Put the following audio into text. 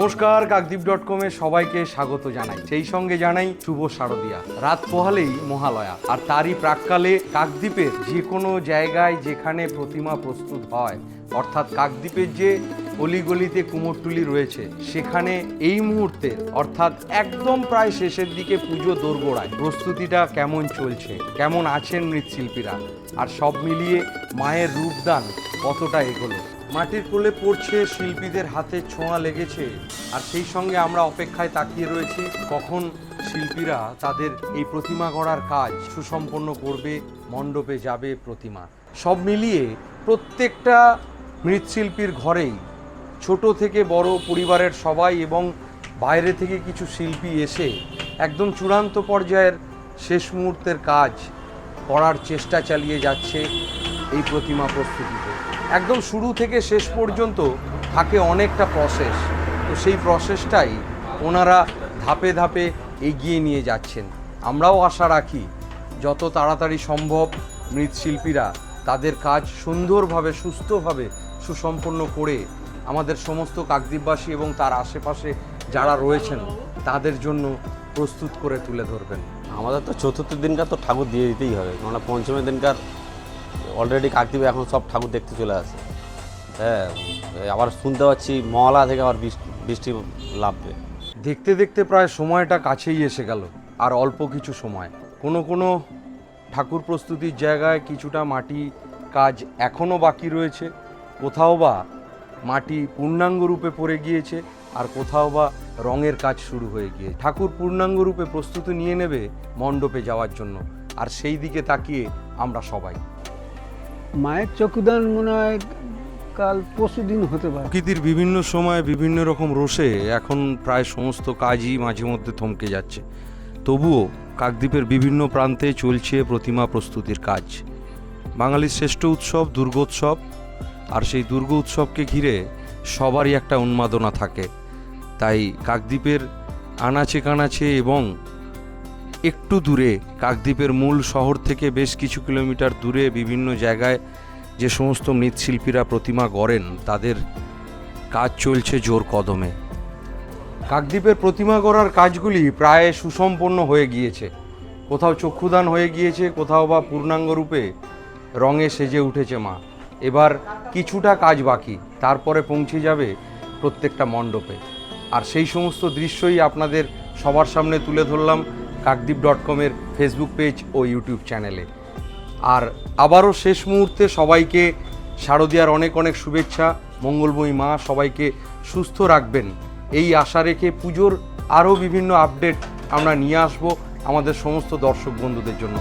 নমস্কার কাকদ্বীপ ডট কমে সবাইকে স্বাগত জানাই। সেই সঙ্গে জানাই শুভ শারদিয়া। রাত পোহালেই মহালয়া। আর তারই প্রাককালে কাকদ্বীপের যে কোনো জায়গায় যেখানে প্রতিমা প্রস্তুত হয়, অর্থাৎ কাকদ্বীপের যে অলিগলিতে কুমোরটুলি রয়েছে, সেখানে এই মুহূর্তে, অর্থাৎ একদম প্রায় শেষের দিকে পুজো দোরগোড়ায়, প্রস্তুতিটা কেমন চলছে? কেমন আছেন মৃৎশিল্পীরা? আর সব মিলিয়ে মায়ের রূপদান কতটা এগোলো? মাটির কোলে পড়ছে শিল্পীদের হাতে ছোঁয়া লেগেছে। আর সেই সঙ্গে আমরা অপেক্ষায় তাকিয়ে রয়েছি, কখন শিল্পীরা তাদের এই প্রতিমা গড়ার কাজ সুসম্পন্ন করবে, মণ্ডপে যাবে প্রতিমা। সব মিলিয়ে প্রত্যেকটা মৃৎশিল্পীর ঘরেই ছোট থেকে বড় পরিবারের সবাই এবং বাইরে থেকে কিছু শিল্পী এসে একদম চূড়ান্ত পর্যায়ের শেষ মুহূর্তের কাজ করার চেষ্টা চালিয়ে যাচ্ছে এই প্রতিমা প্রস্তুতিতে। একদম শুরু থেকে শেষ পর্যন্ত থাকে অনেকটা প্রসেস তো সেই প্রসেসটাই ওনারা ধাপে ধাপে এগিয়ে নিয়ে যাচ্ছেন। আমরাও আশা রাখি যত তাড়াতাড়ি সম্ভব মৃৎশিল্পীরা তাদের কাজ সুন্দরভাবে, সুস্থভাবে, সুসম্পন্ন করে আমাদের সমস্ত কাকদ্বীপবাসী এবং তার আশেপাশে যারা রয়েছেন তাদের জন্য প্রস্তুত করে তুলে ধরবেন। আমাদের তো চতুর্থ দিনকার তো ঠাকুর দিয়ে দিতেই হবে। কেননা পঞ্চমের দিনকার অলরেডি কাকদ্বীপে এখন সব ঠাকুর দেখতে চলে আসে। হ্যাঁ আবার শুনতে পাচ্ছি মহলা থেকে আবার বৃষ্টি লাভবে দেখতে দেখতে প্রায় সময়টা কাছেই এসে গেল, আর অল্প কিছু সময়। কোনো কোনো ঠাকুর প্রস্তুতির জায়গায় কিছুটা মাটি কাজ এখনও বাকি রয়েছে, কোথাও বা মাটি পূর্ণাঙ্গ রূপে পড়ে গিয়েছে, আর কোথাও বা রঙের কাজ শুরু হয়ে গিয়ে ঠাকুর পূর্ণাঙ্গ রূপে প্রস্তুতি নিয়ে নেবে মণ্ডপে যাওয়ার জন্য, আর সেই দিকে তাকিয়ে আমরা সবাই। মায়ের চক্ষুদান মনে হয় কাল পরশু দিন হতে পারে। প্রকৃতির বিভিন্ন সময় বিভিন্ন রকম রোষে এখন প্রায় সমস্ত কাজই মাঝে মধ্যে থমকে যাচ্ছে। তবুও কাকদ্বীপের বিভিন্ন প্রান্তে চলছে প্রতিমা প্রস্তুতির কাজ। বাঙালির শ্রেষ্ঠ উৎসব দুর্গোৎসব, আর সেই দুর্গ উৎসবকে ঘিরে সবারই একটা উন্মাদনা থাকে। তাই কাকদ্বীপের আনাচে কানাচে এবং একটু দূরে, কাকদ্বীপের মূল শহর থেকে বেশ কিছু কিলোমিটার দূরে বিভিন্ন জায়গায় যে সমস্ত মৃৎশিল্পীরা প্রতিমা গড়েন, তাদের কাজ চলছে জোর কদমে। কাকদ্বীপের প্রতিমা গড়ার কাজগুলি প্রায় সুসম্পন্ন হয়ে গিয়েছে। কোথাও চক্ষুদান হয়ে গিয়েছে, কোথাও বা পূর্ণাঙ্গ রূপে রঙে সেজে উঠেছে মা। এবার কিছুটা কাজ বাকি, তারপরে পৌঁছে যাবে প্রত্যেকটা মণ্ডপে। আর সেই সমস্ত দৃশ্যই আপনাদের সবার সামনে তুলে ধরলাম। কাকদ্বীপ ডট কমের ফেসবুক পেজ ও ইউটিউব চ্যানেলে আর আবারও শেষ মুহূর্তে সবাইকে শারদীয়ার অনেক অনেক শুভেচ্ছা, মঙ্গলময়ী মা, সবাইকে সুস্থ রাখবেন। এই আশা রেখে পুজোর আরও বিভিন্ন আপডেট আমরা নিয়ে আসব আমাদের সমস্ত দর্শক বন্ধুদের জন্য।